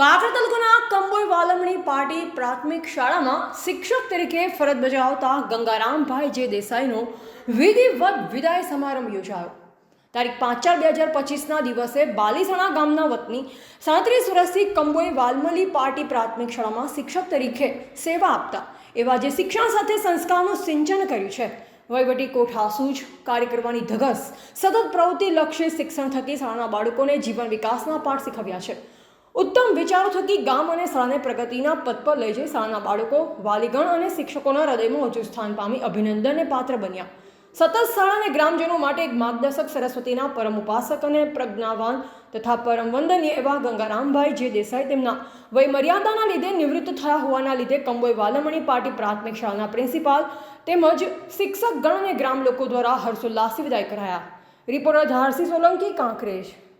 કાકરા તાલુકાના કંબોઈ વાલમણી પાટી પ્રાથમિક શાળામાં શિક્ષક તરીકે ફરજ બજાવતા ગંગારામભાઈ જે દેસાઈનો વિધિવત વિદાય સમારંભ યોજાયો. તારીખ પાંચ ચાર બે હજાર પચીસના દિવસે બાલીસણા ગામના વતની સાડત્રીસ વર્ષથી કંબોઈ વાલમલી પાટી પ્રાથમિક શાળામાં શિક્ષક તરીકે સેવા આપતા એવા જે શિક્ષણ સાથે સંસ્કારનું સિંચન કર્યું છે. વહીવટી કોઠાસૂજ કાર્ય કરવાની ધગસ, સતત પ્રવૃત્તિ લક્ષી શિક્ષણ થકી શાળાના બાળકોને જીવન વિકાસના પાઠ શીખવ્યા છે. ઉત્તમ વિચારો થકી ગામ અને શાળાને પ્રગતિના પદ પર લઈ જઈ શાળાના બાળકો, વાલીગણ અને શિક્ષકોના હૃદયમાં ઓછું સ્થાન પામી અભિનંદનને પાત્ર બન્યા. સતત શાળા અને ગ્રામજનો માટે એક માર્ગદર્શક સરસ્વતીના પરમ ઉપાસક અને પ્રજ્ઞાવાન તથા પરમ વંદનીય એવા ગંગારામભાઈ જે દેસાઈ તેમના વયમર્યાદાના લીધે નિવૃત્ત થયા હોવાના લીધે કંબોઈ વાલમણી પાર્ટી પ્રાથમિક શાળાના પ્રિન્સિપાલ તેમજ શિક્ષક ગણ અને ગ્રામ લોકો દ્વારા હર્ષોલ્લાસી વિદાય કરાયા. રિપોર્ટર ધારસી સોલંકી, કાંકરેજ.